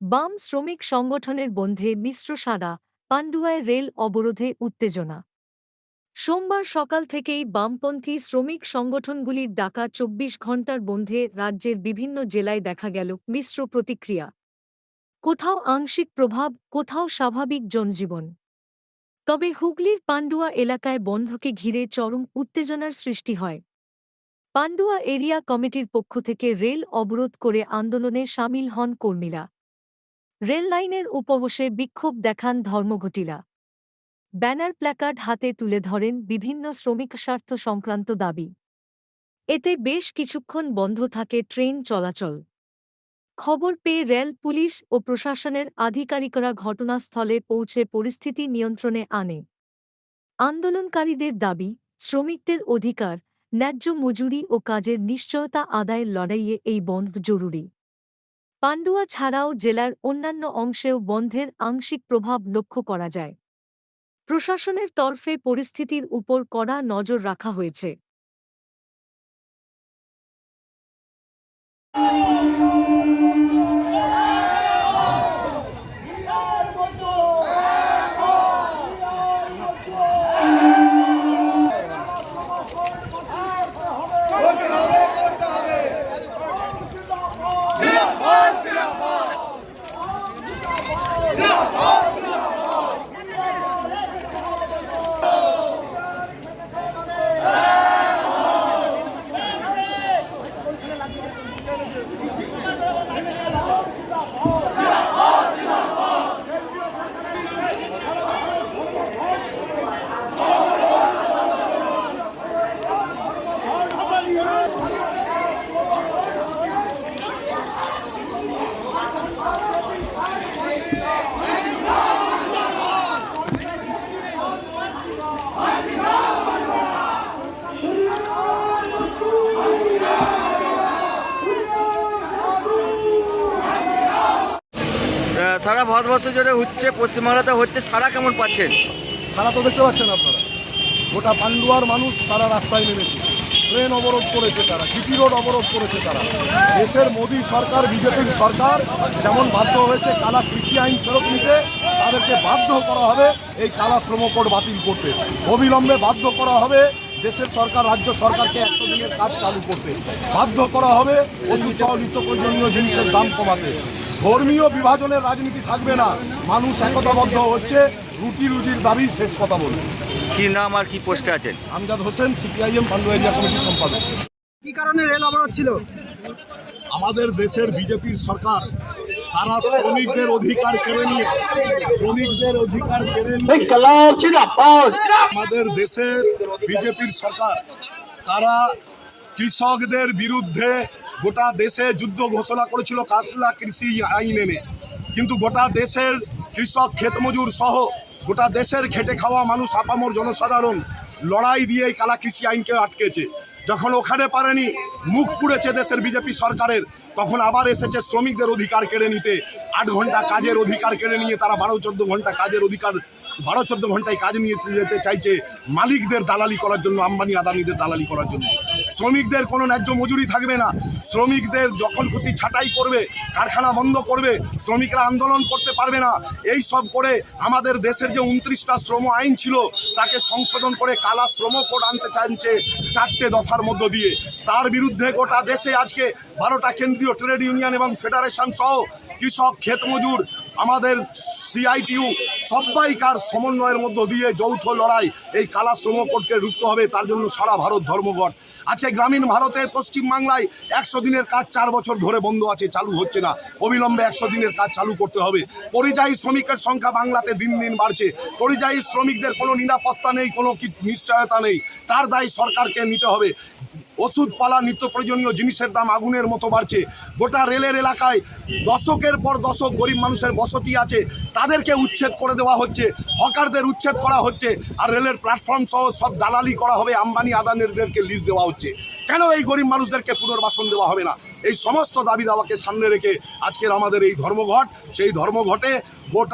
বাম শ্রমিক সংগঠনের বন্ধে মিশ্র সাড়া, পান্ডুয়ায় রেল অবরোধে উত্তেজনা। সোমবার সকাল থেকেই বামপন্থী শ্রমিক সংগঠনগুলির ডাকা চব্বিশ ঘণ্টার বন্ধে রাজ্যের বিভিন্ন জেলায় দেখা গেল মিশ্র প্রতিক্রিয়া। কোথাও আংশিক প্রভাব, কোথাও স্বাভাবিক জনজীবন। তবে হুগলির পান্ডুয়া এলাকায় বন্ধকে ঘিরে চরম উত্তেজনার সৃষ্টি হয়। পান্ডুয়া এরিয়া কমিটির পক্ষ থেকে রেল অবরোধ করে আন্দোলনে সামিল হন কর্মীরা। রেল লাইনের উপবসে বিক্ষোভ দেখান ধর্মঘটিরা। ব্যানার প্ল্যাকার্ড হাতে তুলে ধরেন বিভিন্ন শ্রমিক স্বার্থ সংক্রান্ত দাবি। এতে বেশ কিছুক্ষণ বন্ধ থাকে ট্রেন চলাচল। খবর পেয়ে রেল, পুলিশ ও প্রশাসনের আধিকারিকরা ঘটনাস্থলে পৌঁছে পরিস্থিতি নিয়ন্ত্রণে আনে। আন্দোলনকারীদের দাবি, শ্রমিকদের অধিকার, ন্যায্য মজুরি ও কাজের নিশ্চয়তা আদায়ের লড়াইয়ে এই বন্ধ জরুরি। পান্ডুয়া ছাড়াও জেলার অন্যান্য অংশেও বন্ধের আংশিক প্রভাব লক্ষ্য করা যায়। প্রশাসনের তরফে পরিস্থিতির উপর কড়া নজর রাখা হয়েছে। সারা ভারতবর্ষ জুড়ে হচ্ছে, পশ্চিমবাংলাতে হচ্ছে, সারা কেমন পাচ্ছেন? সারা তো দেখতে পাচ্ছেন আপনারা। গোটা পান্ডুয়ার মানুষ তারা রাস্তায় নেমেছে। ট্রেন অবরোধ করেছে তারা, জিটি রোড অবরোধ করেছে তারা। দেশের মোদী সরকার, বিজেপির সরকার যেমন বাধ্য হয়েছে কালা কৃষি আইন ফেরত নিতে, তাদেরকে বাধ্য করা হবে এই কালা শ্রম কোড বাতিল করতে। অবিলম্বে বাধ্য করা হবে দেশের সরকার, রাজ্য সরকারকে একশো দিনের কাজ চালু করতে। বাধ্য করা হবে ওষুধ সহ নিত্য প্রয়োজনীয় জিনিসের দাম কমাতে। ধর্মীয় বিভাজনের রাজনীতি থাকবে না। মানুষ একতাবদ্ধ হচ্ছে রুটি রুজির দাবি শেষ কথা বলবে কি নাম আর কি পোস্টে আছেন? আমজাদ হোসেন সিপিআইএম পান্ডুয়া এরিয়া কমিটির সম্পাদক। কি কারণে রেল অবরোধ ছিল? আমাদের দেশের বিজেপির সরকার তারা শ্রমিকদের অধিকার কেড়ে নিয়ে শ্রমিকদের অধিকার কেড়ে নিয়ে আমাদের দেশের বিজেপির সরকার তারা কৃষকদের বিরুদ্ধে গোটা দেশে যুদ্ধ ঘোষণা করেছিল কাসলা কৃষি আইন। এনে কিন্তু গোটা দেশের কৃষক ক্ষেতমজুর সহ গোটা দেশের খেটে খাওয়া মানুষ আপামর জনসাধারণ লড়াই দিয়ে এই কালা কৃষি আইনকে আটকেছে। যখন ওখানে পারেনি, মুখ পুড়েছে দেশের বিজেপি সরকারের, তখন আবার এসেছে শ্রমিকদের অধিকার কেড়ে নিতে। আট ঘণ্টা কাজের অধিকার কেড়ে নিয়ে তারা বারো চোদ্দ ঘণ্টা কাজের অধিকার, বারো চোদ্দ ঘন্টায় কাজ নিয়ে যেতে চাইছে মালিকদের দালালি করার জন্য, আম্বানি আদানিদের দালালি করার জন্য। শ্রমিকদের কোনো ন্যায্য মজুরি থাকবে না। শ্রমিকদের যখন খুশি ছাঁটাই করবে, কারখানা বন্ধ করবে, শ্রমিকরা আন্দোলন করতে পারবে না। এই সব করে আমাদের দেশের যে উনত্রিশটা শ্রম আইন ছিল, তাকে সংশোধন করে কালা শ্রম কোড আনতে চাইছে চারটে দফার মধ্য দিয়ে। তার বিরুদ্ধে গোটা দেশে আজকে বারোটা কেন্দ্রীয় ট্রেড ইউনিয়ন এবং ফেডারেশন সহ কৃষক, ক্ষেত মজুর আমাদের সিআইটিউ সবাইকার সমন্বয়ের মধ্য দিয়ে যৌথ লড়াই এই কালা শ্রম কোডকে রুখতে হবে, তার জন্য সারা ভারত ধর্মঘট। আজকে গ্রামীণ ভারতের পশ্চিমবাংলায় একশো দিনের কাজ চার বছর ধরে বন্ধ আছে, চালু হচ্ছে না। অবিলম্বে একশো দিনের কাজ চালু করতে হবে। পরিযায়ী শ্রমিকের সংখ্যা বাংলাতে দিন দিন বাড়ছে। পরিযায়ী শ্রমিকদের কোনো নিরাপত্তা নেই, কোনো নিশ্চয়তা নেই। তার দায় সরকারকে নিতে হবে। ওষুধ পালা, নিত্য প্রয়োজনীয় জিনিসের দাম আগুনের মতো বাড়ছে। গোটা রেলের এলাকায় দশকের পর দশক গরিব মানুষের বসতি আছে, তাদেরকে উচ্ছেদ করে দেওয়া হচ্ছে, হকারদের উচ্ছেদ করা হচ্ছে, আর রেলের প্ল্যাটফর্ম সহ সব দালালি করা হবে, আম্বানি আদানিদেরকে লিজ দেওয়া হচ্ছে। কেন এই গরিব মানুষদেরকে পুনর্বাসন দেওয়া হবে না? এই সমস্ত দাবি দাওয়াকে সামনে রেখে আজকের আমাদের এই ধর্মঘট, সেই ধর্মঘটে গোটা